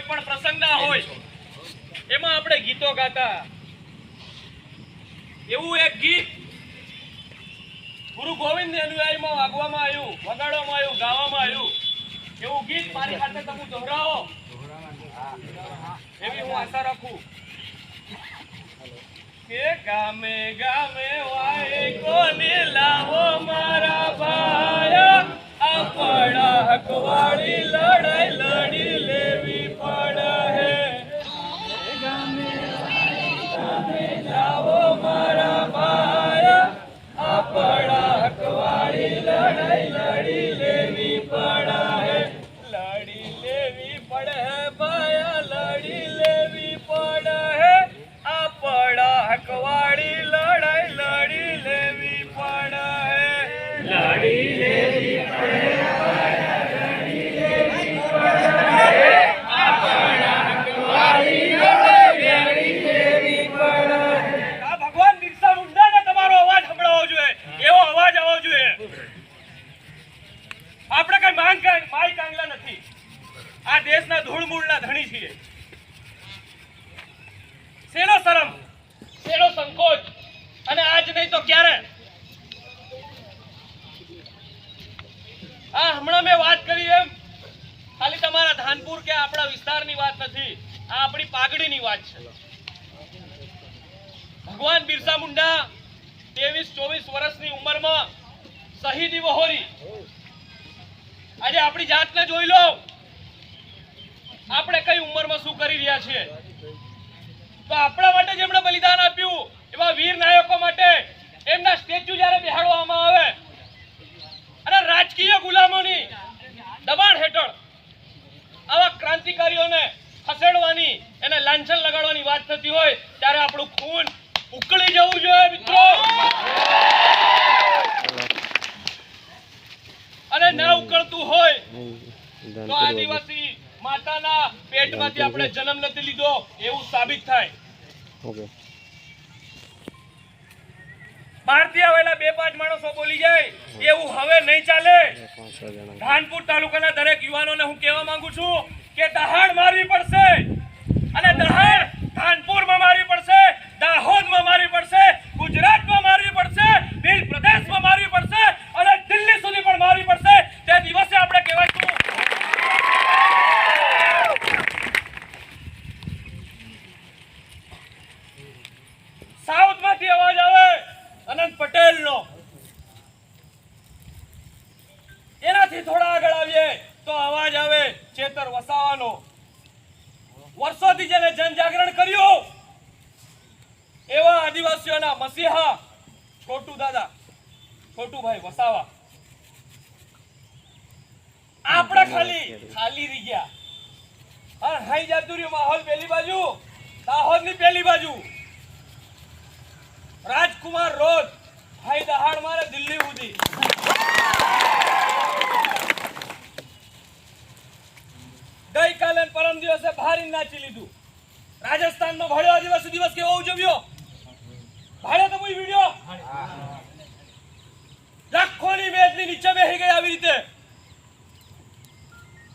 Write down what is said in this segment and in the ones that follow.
કોઈ પણ પ્રસંગ ના હોય, એમાં આપણે ગીતો ગાતા. એવું એક ગીત ગુરુ ગોવિંદ અનુયાયીમાં વાગવામાં આવ્યું, વગાડવામાં આવ્યું, ગાવામાં આવ્યું. એવું ગીત મારી સાથે તમે દોહરાવો. એવી હું આશા રાખું. કે ગામે ગામે આ હમણાં મેં વાત કરી એમ. ખાલી તમારા ધાનપુર કે આપણા વિસ્તારની વાત નથી. આ આપણી પાઘડીની વાત છે. ભગવાન બિરસા મુંડા ત્રેવીસ, ચોવીસ વર્ષની ઉંમરમાં શહીદી વહોરી. આજે આપણી જાતને જોઈ લો. આપણે કઈ ઉંમરમાં શું કરી રહ્યા છીએ? તો આપણા માટે જેમણે બલિદાન આપ્યું એવા વીર નાયકો માટે. એમના સ્ટેચ્યુ જ્યારે બિહાડવામાં આવે રાજકીય ગુલામોની દબાણ હેઠળ આવા ક્રાંતિકારીઓને ખસેડવાની એને લાંછન લગાડવાની વાત થતી હોય ત્યારે આપણું ખૂન ઉકળી જવું જોઈએ મિત્રો. અને ના ઉકળતું હોય તો આદિવાસી માતાના પેટમાંથી આપણે જન્મ નથી લીધો એવું સાબિત થાય. બહારથી આવેલા બે પાંચ માણસો બોલી જાય, એવું હવે નહીં ચાલે. ધાનપુર તાલુકાના દરેક યુવાનોને હું કહેવા માંગુ છું કે દહાડ મારવી પડશે અને દહાડ ધાનપુરમાં મારવી પડશે, દાહોદમાં મારવી પડશે, ગુજરાતમાં મારવી પડશે ભીલ પ્રદેશમાં મારવી પડશે અને દિલ્હી સુધી પણ મારવી પડશે. તે દિવસે આપણે કહેવાય સાઉથમાંથી અવાજ આવે અનંત પટેલનો. એનાથી થોડા આગળ આવીએ તો અવાજ આવે ચેતર વસાવાનો. વર્ષોથી જેને જનજાગરણ કર્યું, એવા આદિવાસીઓના મસીહા છોટુ દાદા છોટુભાઈ વસાવા. આપણે ખાલી ખાલી રહી ગયા. હા, હાઈ જતું માહોલ પેલી બાજુ દાહોદની પેલી બાજુ. રાજકુમાર રોજ ભાઈ દહાડ મારે દિલ્હી સુધી. ગઈકાલે પરમ દિવસે ભારી નાચી લીધું. રાજસ્થાનમાં ભાડ્યો આદિવાસી દિવસ કેવો ઉજવ્યો? ભાડ્યો તો કોઈ વિડિયો. લાખોની મેદની નીચે બેસી ગઈ આવી રીતે.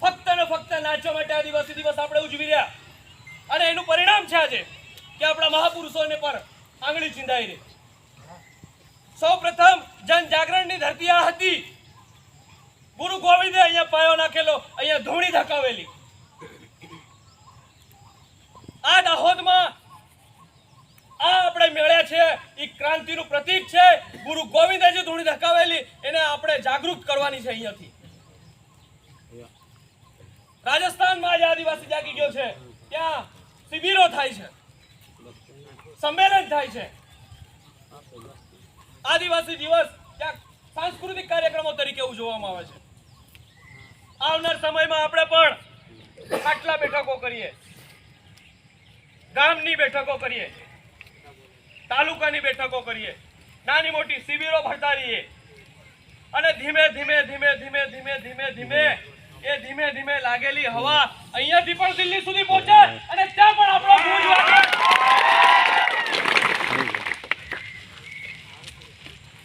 ફક્ત ને ફક્ત નાચવા માટે આદિવાસી દિવસ આપણે ઉજવી રહ્યા. અને એનું પરિણામ છે આજે કે આપણા મહાપુરુષોને પર આંગળી ચીંધાઈ સૌ પ્રથમ જનજાગરણની ધરતી આ હતી. ગુરુ ગોવિંદે અહીંયા પાયો નાખેલો, અહીંયા ધૂણી ધકાવેલી. આ દાહોદમાં આ આપણે મેળ્યા છે એ ક્રાંતિનું પ્રતીક છે. ગુરુ ગોવિંદે જે ધૂણી ધકાવેલી, એને આપણે જાગૃત કરવાની છે અહીંયાથી. રાજસ્થાનમાં આજે આદિવાસી જાગી ગયો છે. ત્યાં શિબિરો થાય છે. સંમેલન થાય છે. આદિવાસી દિવસ સાંસ્કૃતિક કાર્યક્રમો તરીકે ઉજવવામાં આવે છે. આવનાર સમયમાં આપણે પણ આટલા બેઠકો કરીએ. ગામની બેઠકો કરીએ. તાલુકાની બેઠકો કરીએ. નાની મોટી શિબિરો ભરતા અને ધીમે ધીમે ધીમે ધીમે ધીમે ધીમે ધીમે એ ધીમે ધીમે લાગેલી હવા અહીંયાથી પણ દિલ્હી સુધી પહોંચે અને ત્યાં પણ આપણો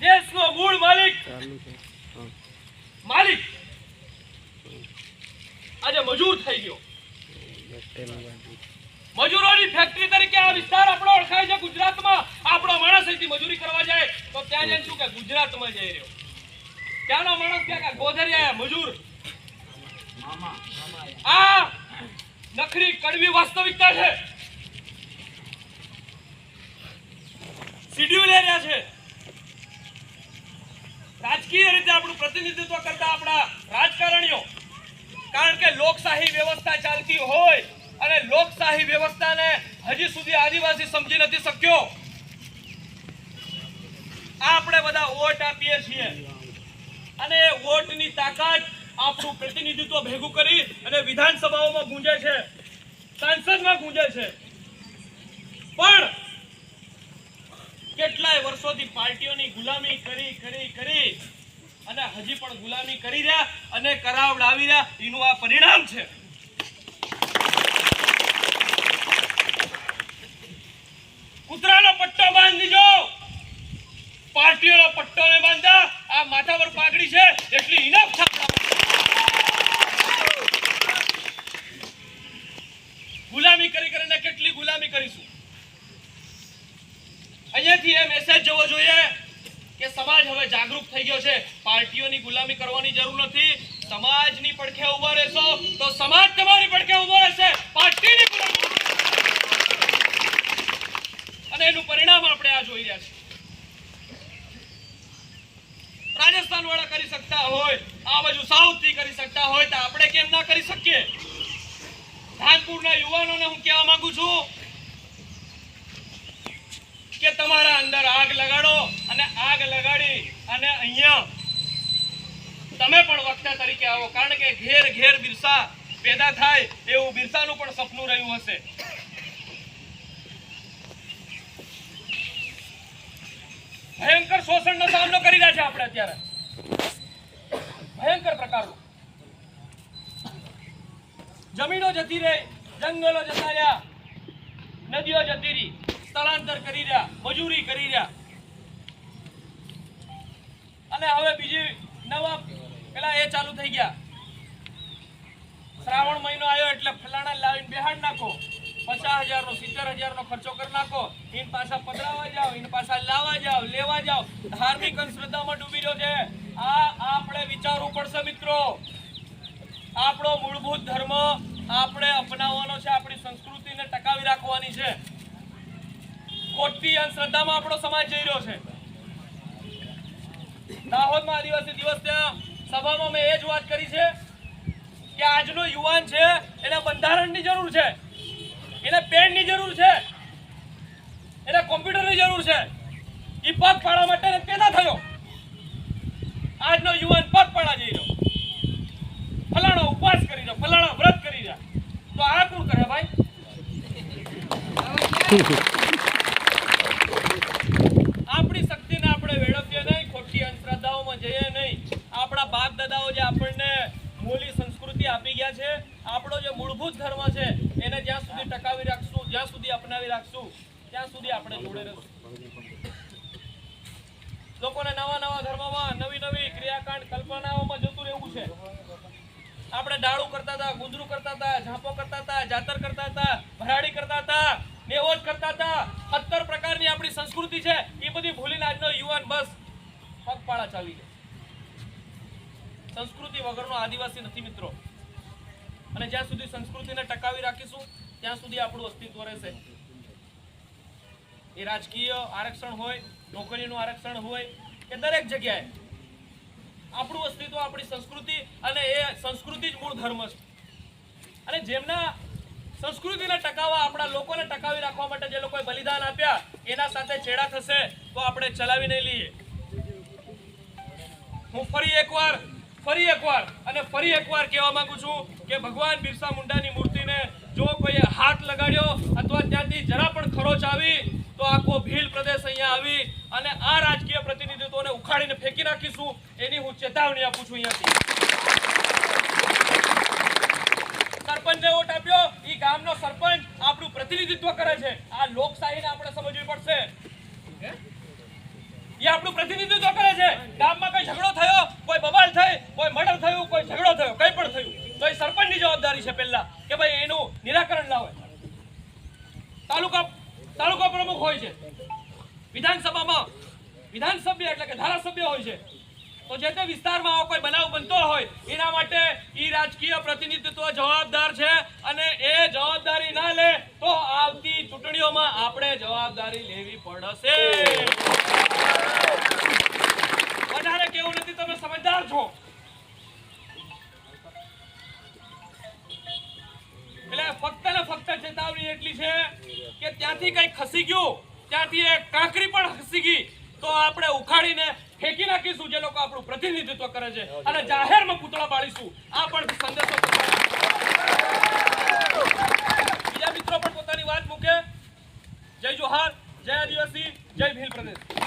દેશનો મૂળ માલિક. માલિક. આજે મજૂર થઈ ગયો. મજૂરોની ફેક્ટરી તરીકે આ વિસ્તાર આપણો ઓળખાય છે. ગુજરાતમાં આપણો માણસ અહીંથી મજૂરી કરવા જાય. તો ત્યાં જઈને શું કે ગુજરાતમાં જઈ રહ્યો. ત્યાંનો માણસ ક્યાં કે ગોધરિયા મજૂર. આ નખરી કડવી વાસ્તવિકતા છે. શિડ્યુલ એરિયા છે. રાજકીય રીતે આપણું પ્રતિનિધિત્વ કરતા આપણા રાજકારણીઓ. કારણ કે લોકશાહી વ્યવસ્થા ચાલતી હોય અને લોકશાહી વ્યવસ્થાને હજી સુધી આદિવાસી સમજી નથી શક્યો. આ આપણે બધા વોટ આપીએ છીએ. અને એ વોટની તાકાત આપણું પ્રતિનિધિત્વ ભેગું કરી અને વિધાનસભાઓમાં ગુંજે છે. સાંસદમાં ગુંજે છે. પણ કેટલાય વર્ષોથી પાર્ટીઓની ગુલામી કરી કરી કરી. અને હજી પણ ગુલામી કરી રહ્યા અને કરાવડાવી રહ્યા. એનું આ પરિણામ છે. કૂતરાનો પટ્ટો બાંધી દીધો. પાર્ટીઓનો પટ્ટો ને બાંધતા આ માથા પર પાઘડી છે. એટલી ઇનફ ગુલામી કરી કરીને કેટલી ગુલામી કરીશું? અહીંયાથી એ મેસેજ જવો જોઈએ કે સમાજ હવે જાગૃત થઈ ગયો છે. પાર્ટીઓની ગુલામી કરવાની જરૂર નથી. સમાજની પડખે ઊભા રહેશો તો સમાજ તમારી પડખે ઊભો રહેશે. પાર્ટીની ગુલામી. અને એનું પરિણામ આપણે આ જોઈ રહ્યા છીએ. રાજસ્થાન વાળા કરી શકતા હોય, આ બાજુ સાઉથથી કરી શકતા હોય તો આપણે કેમ ના કરી શકીએ? ધાનપુરના યુવાનોને હું કહેવા માંગુ છું કે તમારા અંદર આગ લગાડો અને આગ લગાડી અને અહીંયા તમે પણ વક્તા તરીકે આવો. કારણ કે ઘેર ઘેર બિરસા પેદા થાય એવું બિરસાનું પણ સપનું રહ્યું હશે. ભયંકર શોષણનો સામનો કરી રહ્યા છે આપણે અત્યારે. ભયંકર પ્રકારનું. જમીનો જતી રહી, જંગલો જતા રહ્યા, નદીઓ જતી રહી. સ્થળાંતર કરી રહ્યા, મજૂરી કરી રહ્યા. અને હવે બીજી નવા પેલા એ ચાલુ થઈ ગયા. શ્રાવણ મહિનો આવ્યો એટલે ફલાણા લાવીને બેહાડ નાખો. પચાસ હજાર નો સિત્તેર હજાર નો ખર્ચો કરી નાખો. ઇન પાછા પધરાવા જાઓ એન પાછા લાવવા જાઓ, લેવા જાઓ. ધાર્મિક અંધશ્રદ્ધામાં ડૂબી રહ્યો છે. આ આપણે વિચારવું પડશે મિત્રો. આપણો મૂળભૂત ધર્મ આપણે અપનાવવાનો છે આપણી સંસ્કૃતિને ટકાવી રાખવાની છે ખોટી અંધશ્રદ્ધામાં આપણો સમાજ જઈ રહ્યો છે. દાહોદમાં આદિવાસી દિવસ ત્યાં સભામાં મેં એ જ વાત કરી છે કે આજનો યુવાન છે, એને બંધારણની જરૂર છે. એને પેનની જરૂર છે. એને કોમ્પ્યુટરની જરૂર છે. એ પગ પાડવા માટે પેદા થયો. આજનો યુવાન પગ પગપાળા જઈ રહ્યો. ફલાણો ઉપવાસ કરી રહ્યો, ફલાણો વ્રત કરી રહ્યા. તો આ કોણ કરે ભાઈ આપણી શક્તિને આપણે વેડફીએ નહીં ખોટી અંધશ્રદ્ધાઓમાં જઈએ નહીં આપણા બાપ દાદાઓ જે આપણને મૂલી સંસ્કૃતિ આપી ગયા છે, આપણો જે મૂળભૂત ધર્મ છે, એને જ્યાં સુધી ટકાવી રાખશું, જ્યાં સુધી અપનાવી રાખશું, ત્યાં સુધી આપણે જોડે રહીશું. લોકોને નવા નવા ધર્મમાં નવી નવી ક્રિયાકાંડ કલ્પનાઓમાં જતું રહેવું છે. આપણે ડાળું કરતા હતા, ગુંદરું કરતા હતા, ઝાંપો કરતા હતા, જાતર કરતા હતા, ભરાડી કરતા હતા નેવોજ કરતા હતા. સત્તર પ્રકારની આપણી સંસ્કૃતિ છે, એ બધી ભૂલીને આજનો યુવાન બસ પગપાળા ચાલી જાય. સંસ્કૃતિ વગરનો આદિવાસી નથી મિત્રો. અને જ્યાં સુધી સંસ્કૃતિને ટકાવી રાખીશું, ત્યાં સુધી આપણું અસ્તિત્વ રહેશે. એ રાજકીય આરક્ષણ હોય, નોકરીનું આરક્ષણ હોય કે દરેક જગ્યાએ. આપણું અસ્તિત્વ આપણી સંસ્કૃતિ અને એ સંસ્કૃતિ જ મૂળ ધર્મ છે. અને જેમના સંસ્કૃતિને ટકાવવા, આપણા લોકોને ટકાવી રાખવા માટે જે લોકોએ બલિદાન આપ્યા, એના સાથે ચેડા થશે, તો આપણે ચલાવી નહીં લઈએ. હું ફરી એકવાર ફરી એકવાર, અને ફરી એકવાર કહેવા માંગુ છું કે ભગવાન બિરસા મુંડાની મૂર્તિને જો કોઈએ હાથ લગાડ્યો અથવા ત્યાંથી જરા પણ ખરોચ આવી, તો આખો ભીલ પ્રદેશ અહીંયા આવી અને આ રાજકીય પ્રતિનિધિત્વને ઉખાડીને ફેંકી નાખીશું એની હું ચેતવણી આપું છું અહીંયાથી. સરપંચને વોટ આપ્યો એ ગામનો સરપંચ આપણું પ્રતિનિધિત્વ કરે છે. આ લોકશાહીને આપણે સમજવી પડશે. એ આપણું પ્રતિનિધિત્વ કરે છે. ગામમાં કોઈ ઝઘડો થયો, કોઈ બબાલ થઈ કોઈ મર્ડર થયું, કોઈ ઝઘડો થયો, કંઈ પણ થયું, તો એ સરપંચની જવાબદારી છે પહેલા કે ભાઈ એનું નિરાકરણ લાવે તાલુકા તાલુકા પ્રમુખ હોય છે. વિધાનસભામાં, વિધાનસભ્ય એટલે કે ધારાસભ્ય હોય છે. તો જે તે વિસ્તારમાં કોઈ બનાવ બનતો હોય, એના માટે એ રાજકીય પ્રતિનિધિત્વ જવાબદાર છે અને એ જવાબદારી ના લે તો આવતી ચૂંટણીઓમાં આપણે જવાબદારી લેવી પડશે. ફક્ત ને ફક્ત ચેતવણી એટલી છે કે ત્યાંથી કઈ ખસી ગયું, ત્યાંથી એક કાંકરી પણ ખસી ગઈ, તો આપણે ઉખાડીને ફેંકી નાખીશું જે લોકો આપણું પ્રતિનિધિત્વ કરે છે. અને જાહેરમાં પૂતળા બાળીશું. આ પણ સંદેશો બીજા મિત્રો પણ પોતાની વાત મૂકે. જય જોહાર, જય આદિવાસી, જય ભીલ પ્રદેશ.